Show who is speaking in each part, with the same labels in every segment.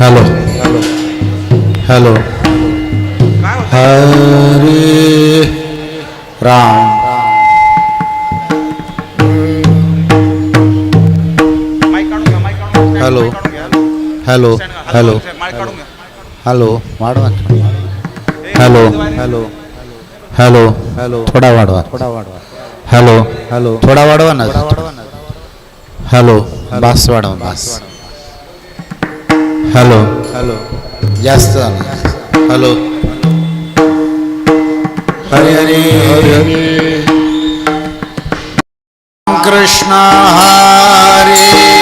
Speaker 1: Hello. Hello. Hare Ram. Hello. Hello. Hello. Hello. వాడవ? Hello. Hello. Hello. Hello થોડા વાડવા થોડા વાડવા హలో. హలో થોડા વાડવા హలో. હલો બસ વાડવા બસ हॅलो. हॅलो. जास्त हॅलो. हरे हरे. हरे हरे. कृष्ण हरे.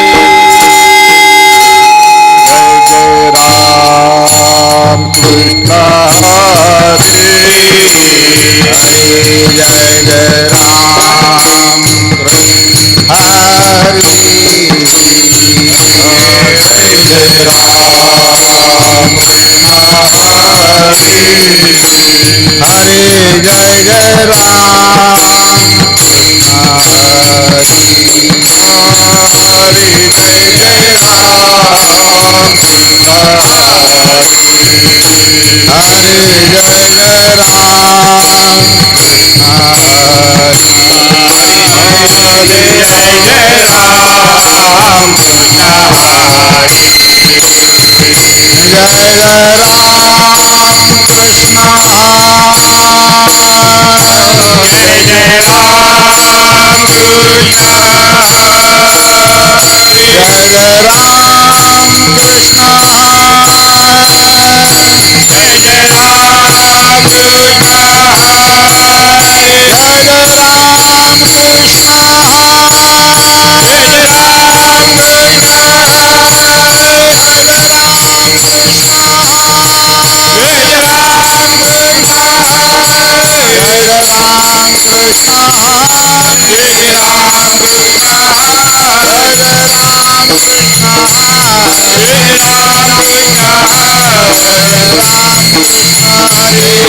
Speaker 2: हरे हरे जय जय राम हरे जय जय राम हरे जय जय राम हरे जय जय राम जय जय राम Krishna.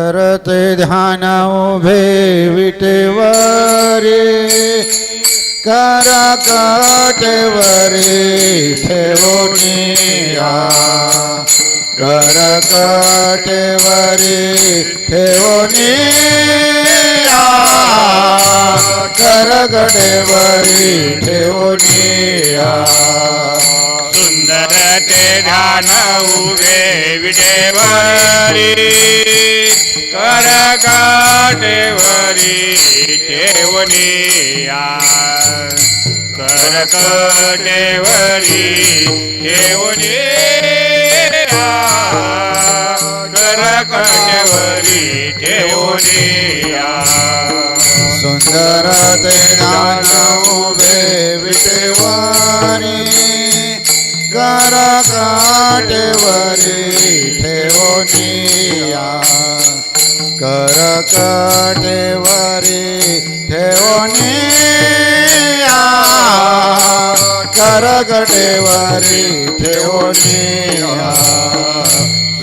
Speaker 1: करते ध्यान उभे विटेवरे करा काटेवरे ठेवणी कर काटेवरे ठेवणी कर कडेवरी ठेवणी
Speaker 2: सुंदर ते ध्यान उभे विडेवरी कर काटेवरी ठेवनिया कर काटेवरी ठेवनिया कर काटेवरी ठेवनिया
Speaker 1: सुंदर ते ध्यान उभे विटेवारी. किनारा काठेवरी ठेवनिया कर काठेवरी ठेवनिया कर कटेवरी ठेवनिया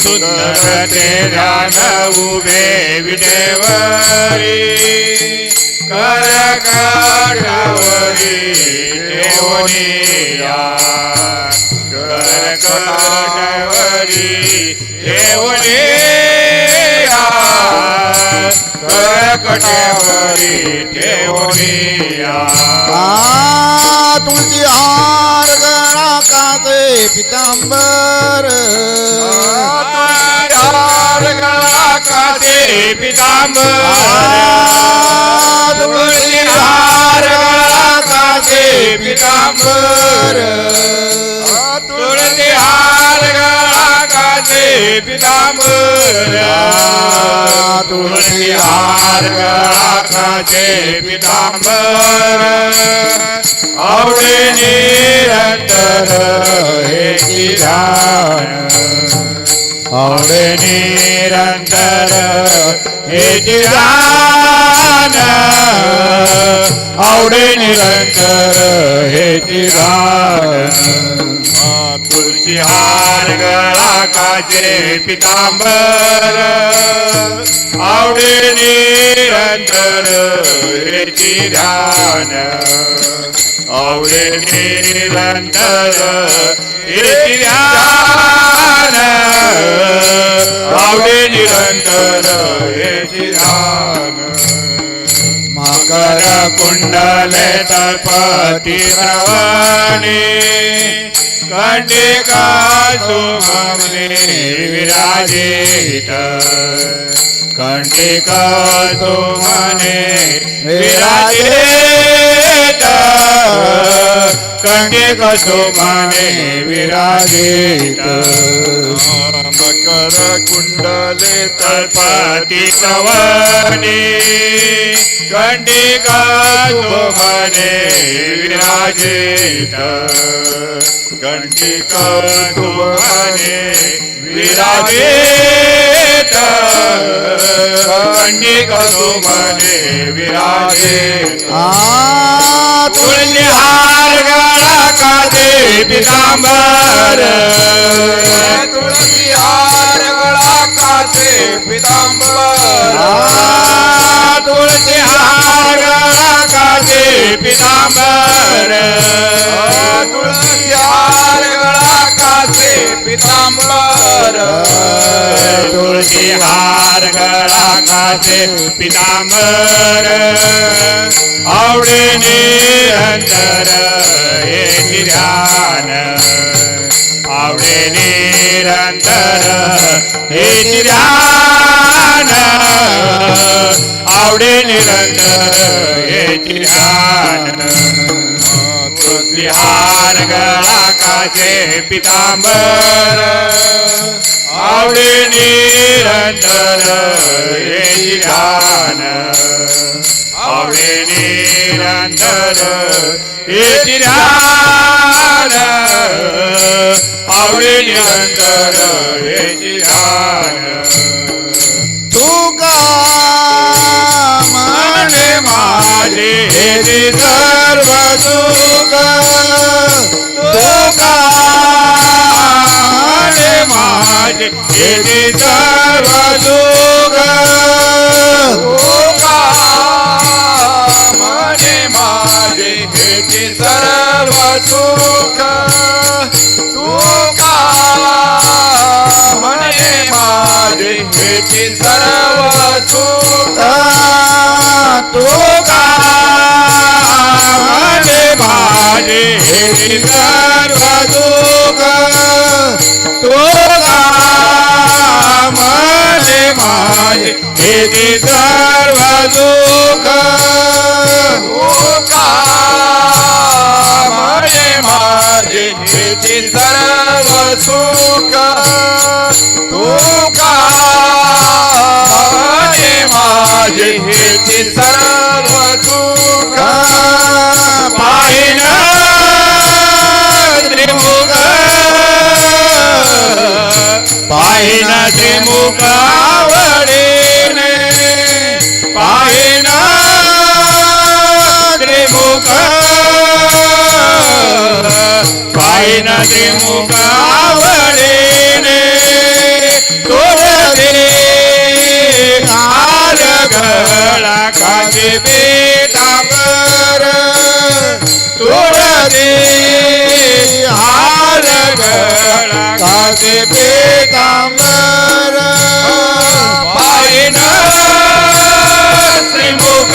Speaker 2: सुंदर ते रान उभे विदेवरी कर काठवरी ठेवनिया
Speaker 1: पितांबर.
Speaker 2: पितांबर
Speaker 1: तुळशी
Speaker 2: हार काचे पितांबर. काचे पितांबर तुळशी हार काचे पितांबर आवडे निरंतर हे ध्यान आवडे निरंतर हे ध्यान आवडे निरंतर हे ध्यान तुळशी हार गळा काचे पितांबर. आवडे निरंतर हे ध्यान आवडे निरंतर ध्यान। आवडे निरंतर ध्यान। मकर कुंडले तपती तळपती श्रवणे कंडिका सुमने विराजित कंडिका सुमने विराजित कंडिका सुमने विराजित? मकर कुंडले तळपती श्रवणे कंडिका सुमने विराजित? कंडिका सुमने विराजित? कंडिका सुमने विराजित
Speaker 1: आ
Speaker 2: तुळशी हार गळा काचे पितांबर. तुळशी हार गळा काचे पितांबर तुळशी हार गळा काचे पितांबर. तुळशी हार गळा काचे पितांबर. तुळशी हार गळा काचे पितांबर. आवडे निरंतर हे ध्यान आवडे निरंतर हे ध्यान आवडे निरंतर येती ध्यान तुळशी हार गळा काचे पितांबर आवडे निरंतर येती ध्यान आवडे निरंतर येती ध्यान आवडे निरंतर येती ध्यान
Speaker 1: तुका
Speaker 2: माने माझे हे सर्व सुख तुका माने माझे हे सर्व सुख तुका माने माझे हे सर्व सुख माझे हे सर्व सुख तुका म्हणे माझे सर्व दुःख. तुका म्हणे माझे हे सर्व दुःख. तुका म्हणे माझे हे सर्व सुख तुका का? माझे हे सर्व सुख पाहिन त्रिमुख. पाहिन त्रिमुख आवडीने त्रिमुख. पाहिना त्रिमुखावडीने हार गळा काचे बेटावर तोरते हार गळा
Speaker 1: काचे पेतांबर
Speaker 2: पायन श्रीमुख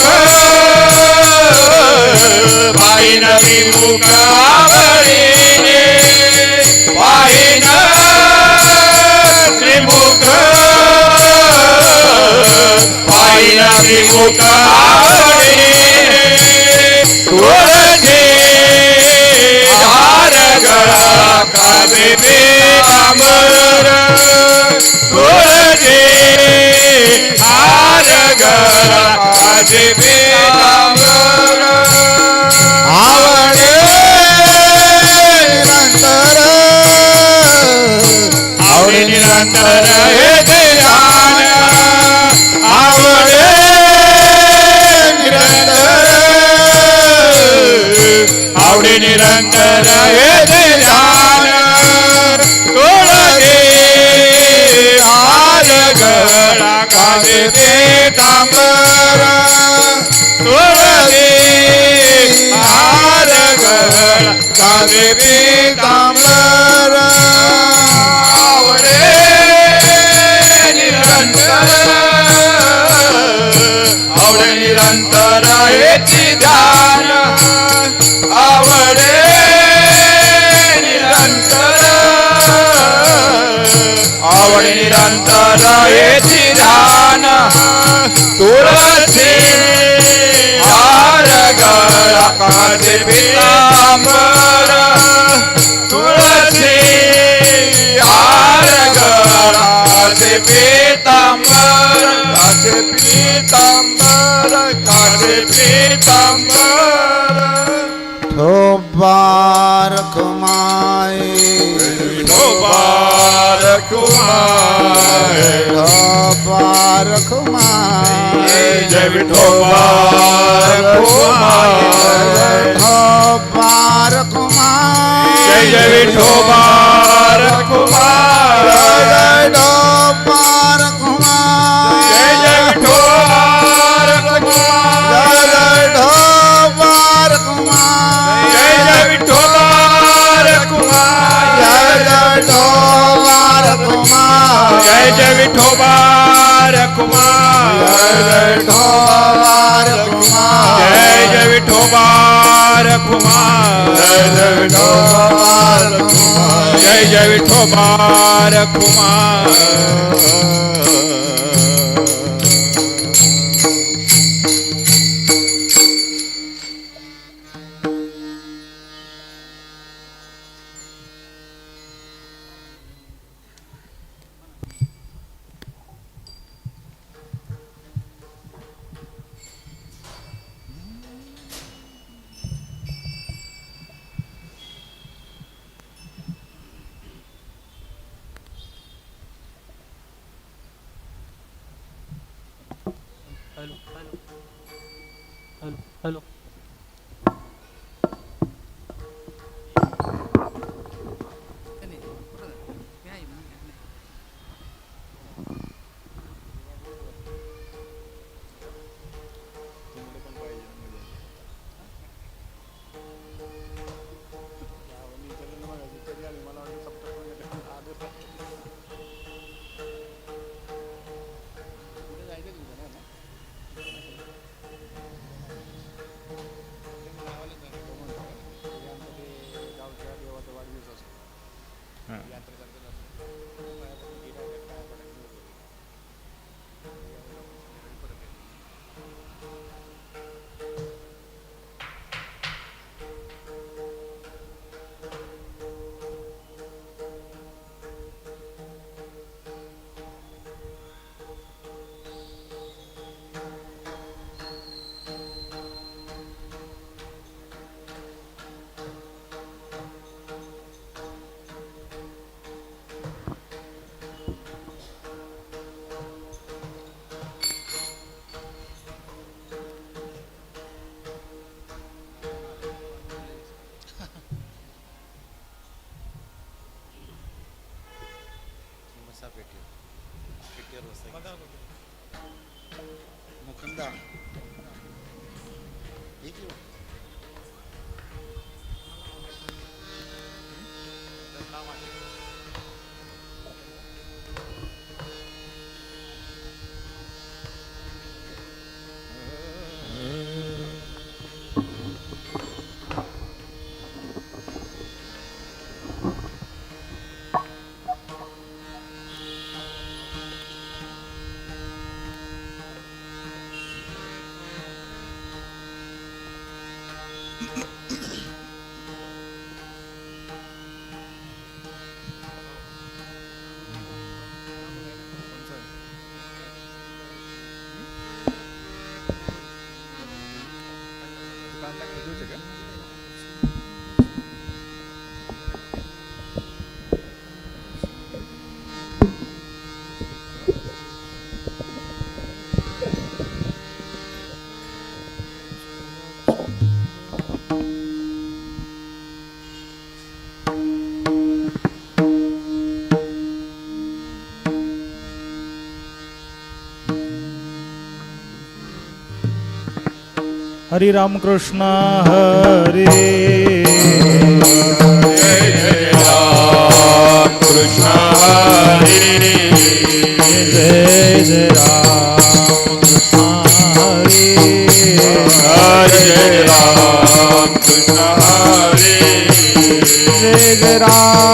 Speaker 2: पायन श्रीमुख திமுக கவி அமர குலஜே ஆரகர கவி அமர அவனே நிரந்தர அவனே
Speaker 1: நிரந்தர निरंतर
Speaker 2: हे ध्यान तोळगे हार गळा कावे पेतांबर तोळगे हार गळा ते पेतांबर आवडे निरंतर आवडे निरंतर हेची ध्यान आवडे निरंतर हेची ध्यान तुळसी हार गळा काचे पितांबर तुळसी हार गळा काचे पितांबर काचे पितांबर काचे पितांबर
Speaker 1: ठोबार कुमाई ठोबार
Speaker 2: कुमार।
Speaker 1: ठोबार कुमाई
Speaker 2: जय जय विठोबार कुमार
Speaker 1: जय
Speaker 2: जय जय विठोबार कुमार।
Speaker 1: जय जय ठोबार
Speaker 2: जय जय विठोबार
Speaker 1: ठोबार
Speaker 2: कुमार। जय जय विठोबार Kumar.
Speaker 3: Hello hello hello hello
Speaker 4: Hari Ram Krishna Hare.
Speaker 2: Krishna Hari.
Speaker 4: जय जय राम कृष्ण हरे.
Speaker 2: जय राम कृष्ण हरी.
Speaker 4: जय जय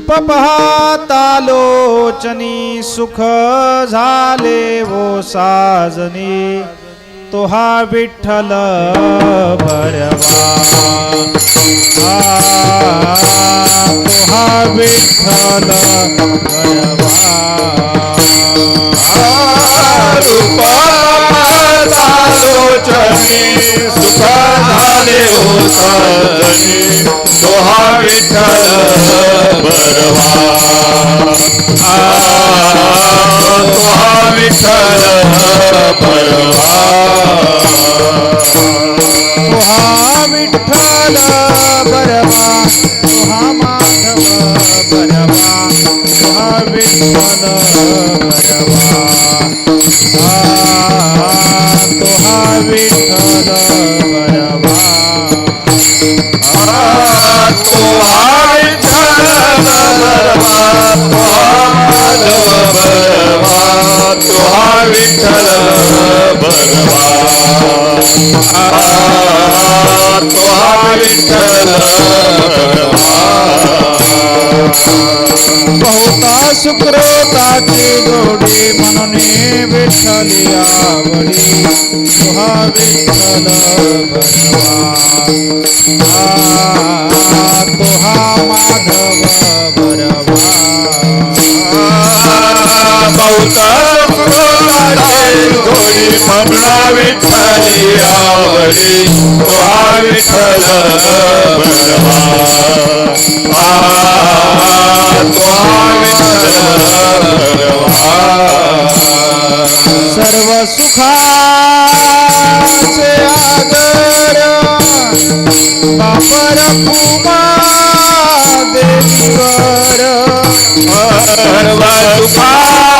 Speaker 4: रूप पाहता लोचनी सुख झाले वो साजनी तो हा विठ्ठल भरवा. तो हा विठ्ठल भरवा.
Speaker 2: सुख झाले हो सजनी विठ्ठल परवा सोहा विठ्ठल परवा
Speaker 4: तुहा विठ्ठल बरवा तुहा माधव परवा तुहा विठ्ठल बहुता शुक्रताची जोडी म्हणून विठ्ठली आवडी तुहा विठ्ठल बरवा आ, तुहा माधव बरवा
Speaker 2: गोडी म्हणा विठ्ठली आवडी तुहा विठ्ठल भरवा तुहा विठ्ठल बरवा
Speaker 4: सर्व सुखाचे
Speaker 2: आदर
Speaker 4: बापर कुमा
Speaker 2: देवीवर. सर्व
Speaker 4: सुखा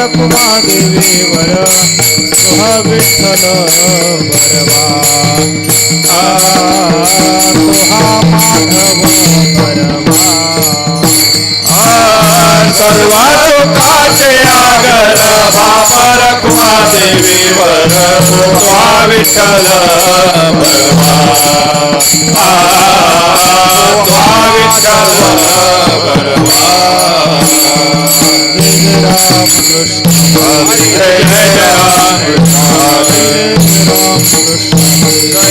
Speaker 4: रखुमा कुमा देवीवर तुहा विठ्ठल बरवा तुहा माधव बरवा
Speaker 2: सर्व सुखाचे आगर वापर कुमार देवीवर स्वा विठ्ठल बरवा आ, विठ्ठल बरवा
Speaker 4: Ram Krishna
Speaker 2: Ram Krishna Hare Ram
Speaker 4: Krishna Ram Krishna